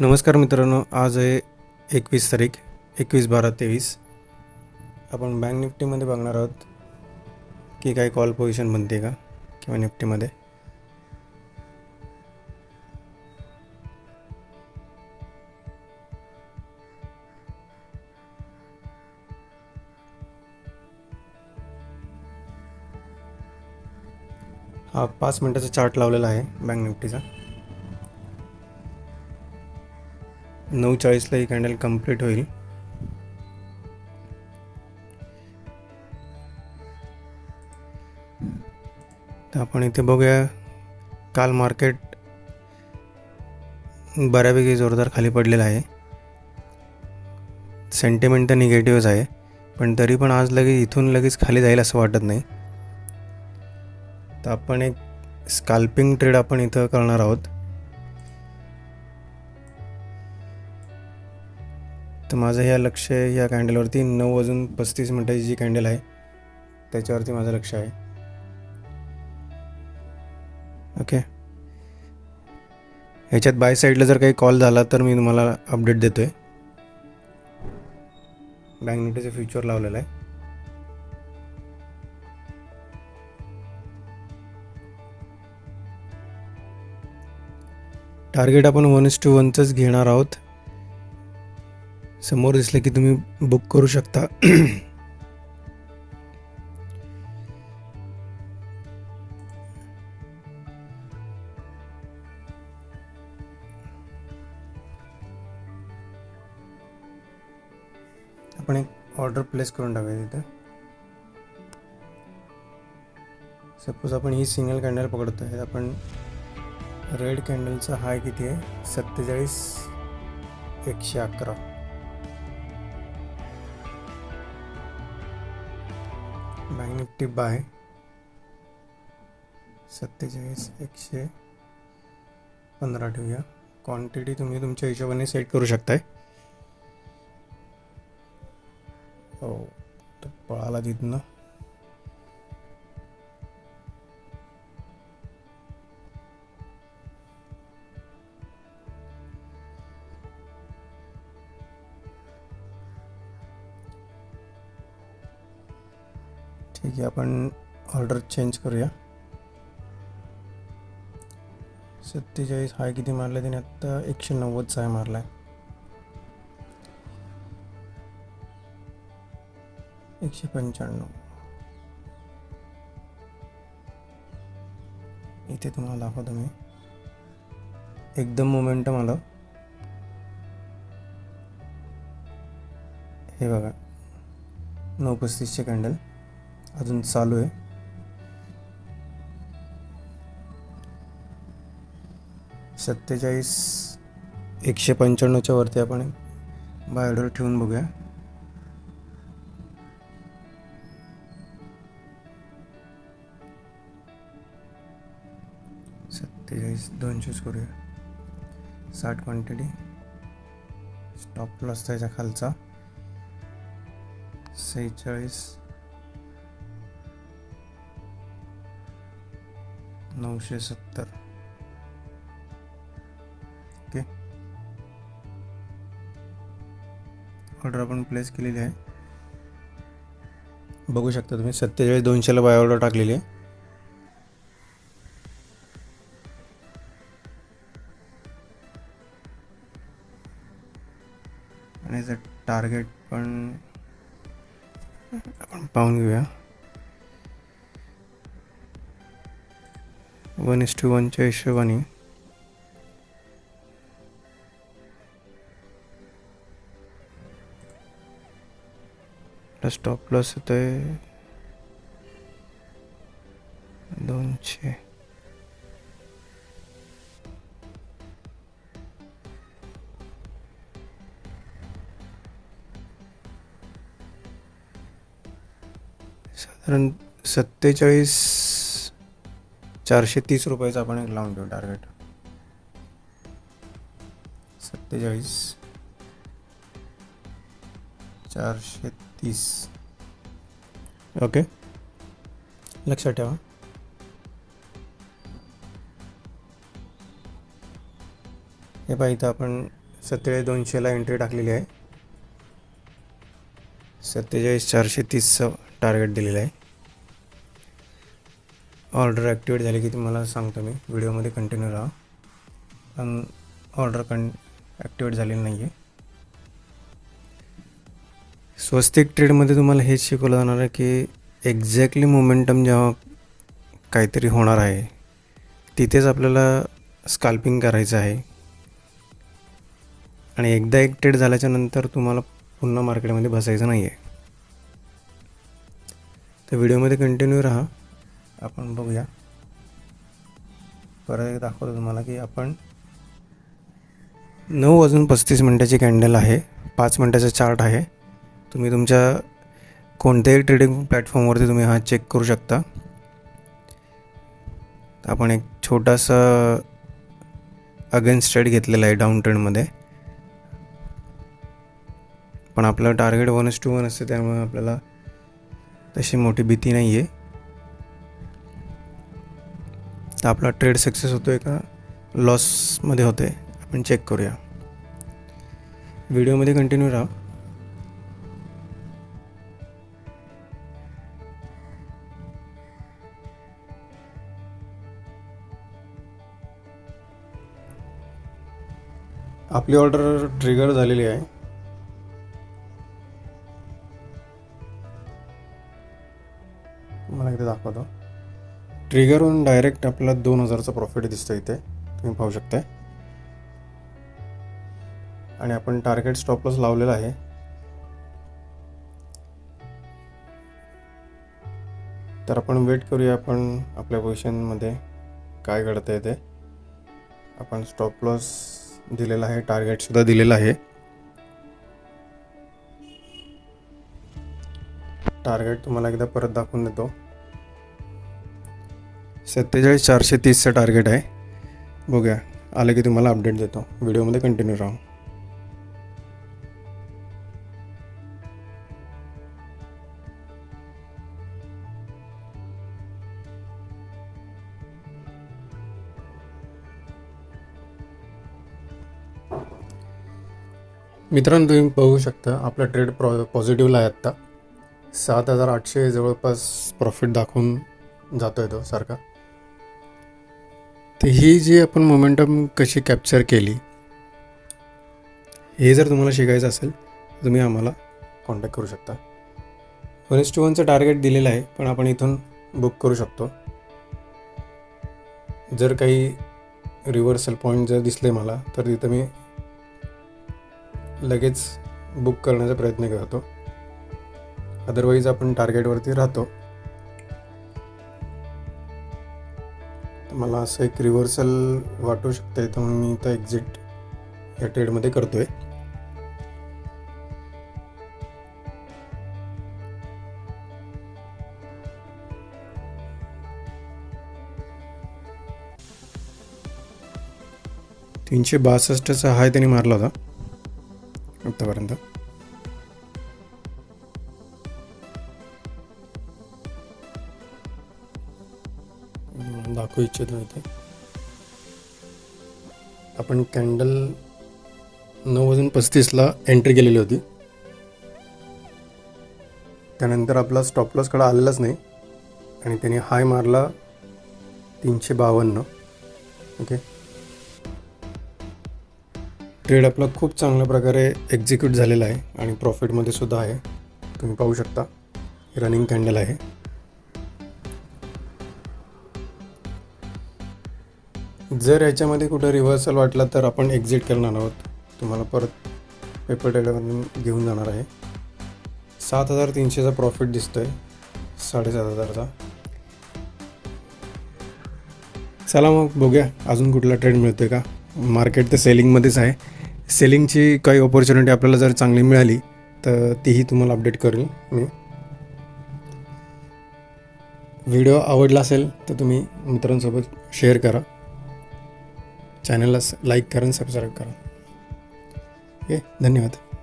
नमस्कार मित्रांनो आज आहे एकवीस तारीख एकवीस बारा तेवीस. आपण बँक निफ्टीमध्ये बघणार आहोत की काही कॉल पोझिशन बनते का किंवा निफ्टीमध्ये. हा पाच मिनटाचा चार्ट लावलेला आहे बँक निफ्टीचा. नऊ चाळीसला ही कॅन्डल कंप्लीट होईल तर आपण इथे बघूया काल मार्केट बऱ्यापैकी जोरदार खाली पडलेलं आहे. सेंटिमेंट तर निगेटिव्हच आहे पण तरी पण आज लगेच इथून लगेच खाली जाईल असं वाटत नाही. तर आपण एक स्काल्पिंग ट्रेड आपण इथं करणार आहोत. तर माझं ह्या लक्ष या कॅन्डलवरती नऊ वाजून पस्तीस मिनटाची जी कॅन्डल आहे त्याच्यावरती माझं लक्ष आहे. ओके ह्याच्यात बाय साईडला जर काही कॉल झाला तर मी तुम्हाला अपडेट देतो आहे बँक निफ्टीचं फ्युचर लावलेलं आहे. टार्गेट आपण वन इस टू वनचंच घेणार आहोत. समोर दिसलं की तुम्ही बुक करू शकता. आपण एक ऑर्डर प्लेस करून टाकूया तिथं. सपोज आपण ही सिंगल कॅन्डल पकडतो आहे आपण रेड कॅन्डलचा हाय किती आहे? सत्तेचाळीस एकशे अकरा. बँक बाय सत्तेचाळीस एकशे पंधरा ठेवूया. क्वांटिटी तुम्ही तुमच्या हिशोबाने सेट करू शकताय. हो तर पळाला तिथनं. ठीक आहे आपण ऑर्डर चेंज करूया. सत्तेचाळीस हाय किती मारला त्याने आत्ता एकशे नव्वदचा आहे मारला आहे एकशे पंच्याण्णव. इथे तुम्हाला दाखवतो मी. एकदम मोमेंटम आलं. हे बघा. नऊ पस्तीसचे कॅन्डल अजून चालू आहे. सत्तेचाळीस एकशे पंच्याण्णवच्या वरती आपण बाय ऑर्डर ठेवून बघूया. सत्तेचाळीस दोनशेच करूया साठ क्वांटिटी स्टॉप लॉस त्याच्या खालचा. सेहेचाळीस नऊशे सत्तर. ओके. ऑर्डर आपण प्लेस केलेली आहे. बघू शकता तुम्ही सत्तेचाळीस दोनशेला बाय ऑर्डर टाकलेली आहे. आणि टार्गेट पण आपण पाहून घेऊया. वन इस टू वनच्या हिशोबाने. स्टॉप लॉस होतो आहे दोनशे. साधारण सत्तेचाळीस चारशे तीस रुपयाचं आपण एक लावून ठेवू टार्गेट सत्तेचाळीस. चारशे तीस. ओके. लक्षात ठेवा. हे पहा इथं आपण सत्तेचाळीस दोनशेला एंट्री टाकलेली आहे. सत्तेचाळीस चारशे तीसचं टार्गेट दिलेलं आहे. ऑर्डर ॲक्टिवेट झाली की तुम्हाला सांगतो मी. व्हिडिओमध्ये कंटिन्यू राहा. पण ऑर्डर कं ॲक्टिवेट झालेली नाही आहे स्वस्तिक ट्रेडमध्ये तुम्हाला हेच शिकवलं जाणार आहे की एक्झॅक्टली मोमेंटम जेव्हा काहीतरी होणार आहे तिथेच आपल्याला स्काल्पिंग करायचं आहे. आणि एकदा एक ट्रेड झाल्याच्यानंतर तुम्हाला पुन्हा मार्केटमध्ये बसायचं नाही आहे तर व्हिडिओमध्ये कंटिन्यू राहा. आपण बघूया. परत एक दाखवतो तुम्हाला की आपण नऊ वाजून पस्तीस मिनटाची कॅन्डल आहे. पाच मिनटाचा चार्ट आहे. तुम्ही तुमच्या कोणत्याही ट्रेडिंग प्लॅटफॉर्मवरती तुम्ही हा चेक करू शकता. आपण एक छोटासा अगेन्स्ट ट्रेड घेतलेला आहे डाऊन ट्रेंडमध्ये पण आपलं target one is to one असते त्यामुळे आपल्याला तशी मोठी भीती नाही आहे तर आपला ट्रेड सक्सेस होतो आहे का लॉसमध्ये होते आपण चेक करूया. व्हिडिओमध्ये कंटिन्यू राहा. आपली ऑर्डर ट्रिगर झालेली आहे. मला इथे दाखवतो ट्रिगरहून डायरेक्ट आपल्याला दोन हजारचा प्रॉफिट दिसतं इथे. तुम्ही पाहू शकताय. आणि आपण टार्गेट स्टॉपलॉस लावलेला आहे. तर आपण वेट करूया आपण आपल्या पोझिशनमध्ये काय घडतं आहे ते. आपण स्टॉप लॉस दिलेला आहे टार्गेटसुद्धा दिलेला आहे. टार्गेट तुम्हाला एकदा परत दाखवून देतो. सत्तेचाळीस चारशे तीसचं टार्गेट आहे. बघूया. आलं की तुम्हाला अपडेट देतो. व्हिडिओमध्ये कंटिन्यू राहू. मित्रांनो तुम्ही बघू शकता आपला ट्रेड प्रॉ पॉझिटिव्हला आहे आत्ता. सात हजार आठशे जवळपास प्रॉफिट दाखवून जातो आहे तो सारखा. तर ही जी आपण मोमेंटम कशी कॅप्चर केली हे जर तुम्हाला शिकायचं असेल तर तुम्ही आम्हाला कॉन्टॅक्ट करू शकता. वन एस टू वनचं टार्गेट दिलेलं आहे पण आपण इथून बुक करू शकतो. जर काही रिव्हर्सल पॉईंट जर दिसले मला तर तिथं मी लगेच बुक करण्याचा प्रयत्न करतो. अदरवाईज आपण टार्गेटवरती राहतो. मला असं एक रिव्हर्सल वाटू शकतं तर म्हणून मी इथं एक्झिट या ट्रेडमध्ये करतो आहे तीनशे बासष्टचा हाय त्यांनी मारला होता आत्तापर्यंत दाखवू इच्छितो इथे आपण कॅन्डल नऊ वाजून पस्तीसला एंट्री केलेली होती। त्यानंतर आपला स्टॉप लॉसकडे आलेलाच नाही। आणि त्याने हाय मारला तीनशे बावन्न ओके। ट्रेड आपला खूप चांगल्या प्रकारे एक्झिक्यूट झालेला आहे आणि प्रॉफिटमध्ये सुद्धा आहे। तुम्ही पाहू शकता रनिंग कॅन्डल आहे। जर याच्यामध्ये कुठं रिव्हर्सल वाटला तर आपण एक्झिट करणार आहोत. तुम्हाला परत पेपर ट्रेडमधून घेऊन जाणार आहे. सात हजार तीनशेचा प्रॉफिट दिसतो आहे साडेसात हजारचा. चला मग बघूया अजून कुठला ट्रेड मिळतोय का? मार्केट तर सेलिंगमध्येच आहे. सेलिंगची काही ऑपॉर्च्युनिटी आपल्याला जर चांगली मिळाली तर तीही तुम्हाला अपडेट करेल मी. व्हिडिओ आवडला असेल तर तुम्ही मित्रांसोबत शेअर करा. चॅनलला लाईक करा सबस्क्राईब करा. ओके धन्यवाद.